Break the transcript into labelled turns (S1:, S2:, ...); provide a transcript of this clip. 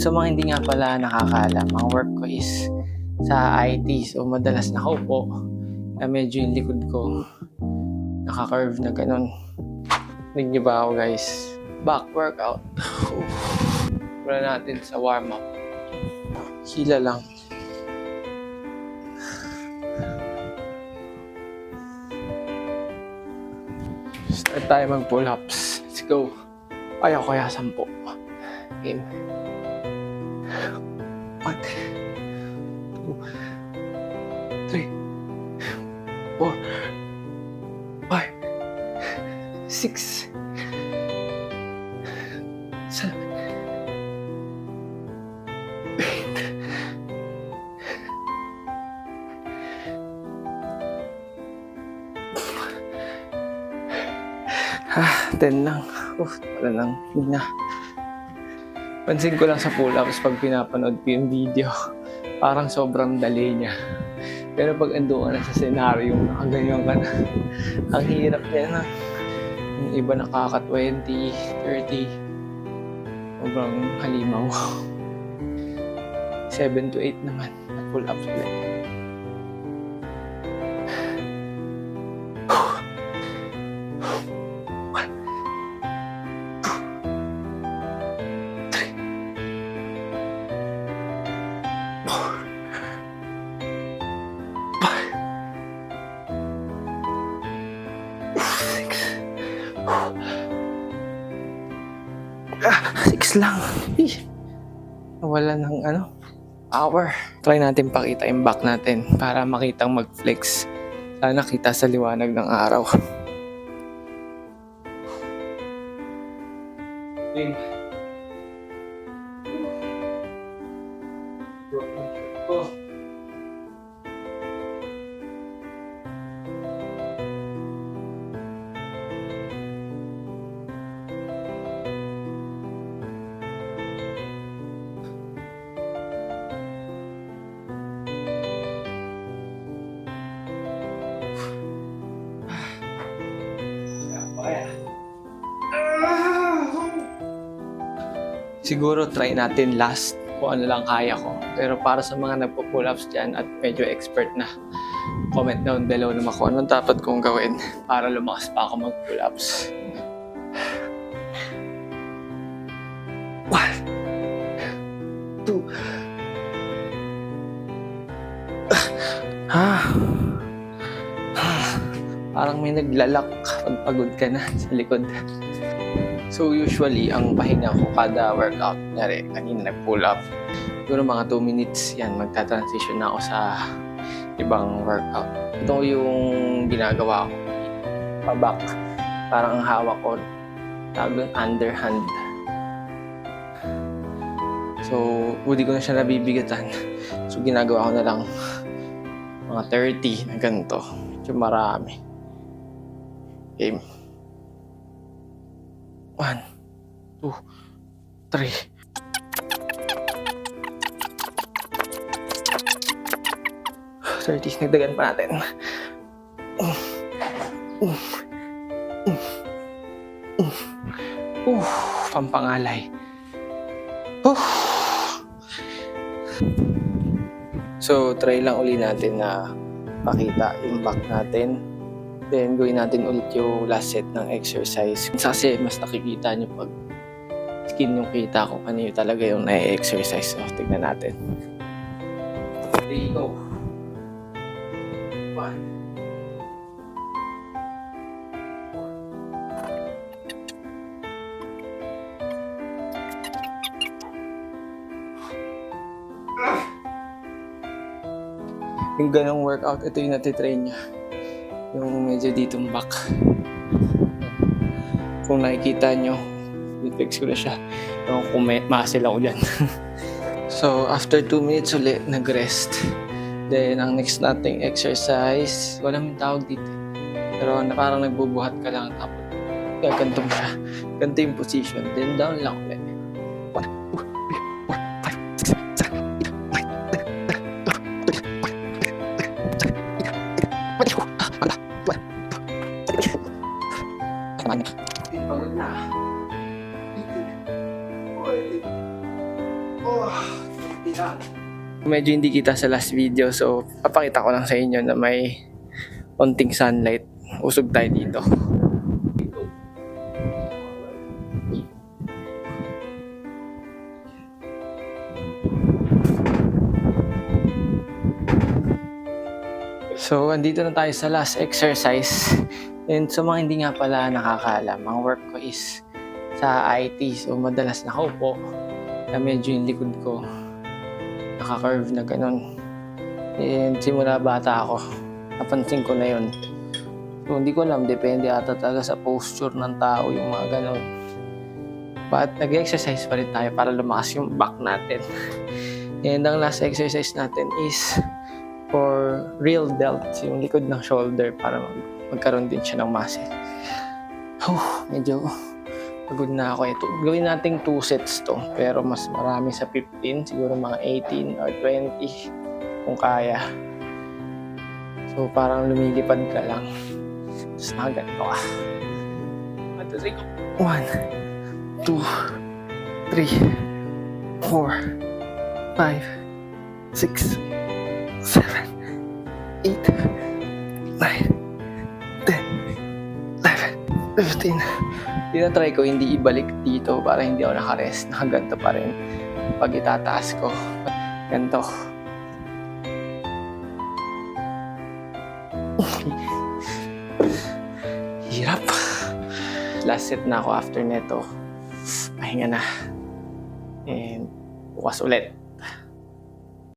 S1: Sa mga hindi nga pala nakakaalam, ang work ko is sa IT. So, madalas nakaupo na medyo yung likod ko naka-curve na ganun. Ring niyo ba ako guys? Back workout. Mula natin sa warm-up. Hila lang. Start tayo mag pull-ups. Let's go. Ayaw kaya sampo. Game. One, two, three, four, five, six, seven, eight, Ah, 10 lang. Uf, wala lang. Hina. Pansin ko lang sa pull-ups pag pinapanood ko yung video, parang sobrang dali niya. Pero pag ando ka na sa senaryo, nakaganyan ka na. Ang hirap niya na. Yung iba nakaka 20, 30. Sobrang halimaw. 7 to 8 naman na pull-ups ulit. Ah, six lang. Ih. Nawala ng ano, hour. Try natin pakita yung back natin para makitang mag-flex. Sana kita sa liwanag ng araw. Game. Siguro try natin last kung ano lang kaya ko. Pero para sa mga nagpo-pull-ups dyan at medyo expert na, comment down below naman kung anong dapat kong gawin para lumakas pa ako mag-pull-ups. One, two, ah, parang may naglalak pag pagod ka na sa likod. So usually, ang pahinga ko kada workout, nyari, kanina nag-pull up, siguro mga 2 minutes yan, magta-transition na ako sa ibang workout. Ito yung ginagawa ko, pa-back. Parang ang hawak ko, tawag underhand. So, hindi ko na siya nabibigatan. So, ginagawa ko na lang mga 30 na ganito. Medyo marami. Game. One, two, three. Thirty, nagdagan pa natin. Uh, uh, uh, uh, uh, pampangalay. Uh. So, try lang uli natin na pakita yung back natin. Then, gawin natin ulit yung last set ng exercise. Kasi mas nakikita nyo pag skin yung kita ko ano yung talaga yung na-exercise. So, tignan natin. Three, go. One. Yung ganong workout, ito yung natitrain niya yung medyo ditong back. Kung nakikita nyo, fix ko na siya. Yung kung ako dyan. so, after 2 minutes ulit, nag-rest. Then, ang next nating exercise, wala may tawag dito. Pero na parang nagbubuhat ka lang, tapos gaganto mo siya. Ganito yung position. Then, down lang ulit. One, two, Naman. Pagod na. Oh. Medyo hindi kita sa last video so papakita ko lang sa inyo na may konting sunlight. Usog tayo dito. So, andito na tayo sa last exercise. And sa mga hindi nga pala nakakaalam, ang work ko is sa IT. So, madalas nakaupo na medyo yung likod ko naka-curve na ganun. And simula bata ako, napansin ko na yun. So, hindi ko alam, depende ata talaga sa posture ng tao yung mga ganun. But nag-exercise pa rin tayo para lumakas yung back natin. And ang last exercise natin is for real delts, yung likod ng shoulder para mag- magkaroon din siya ng muscle. Oh, medyo pagod na ako ito. Gawin nating 2 sets to, pero mas marami sa 15, siguro mga 18 or 20 kung kaya. So parang lumilipad ka lang. Tapos nakaganito ka. 1, 2, 3, 4, 5, 6, 7, 8, 15. Tinatry ko hindi ibalik dito para hindi ako nakarest. Nakaganto pa rin. Pag itataas ko, ganto. Hirap. Last set na ako after neto. Pahinga na. And bukas ulit.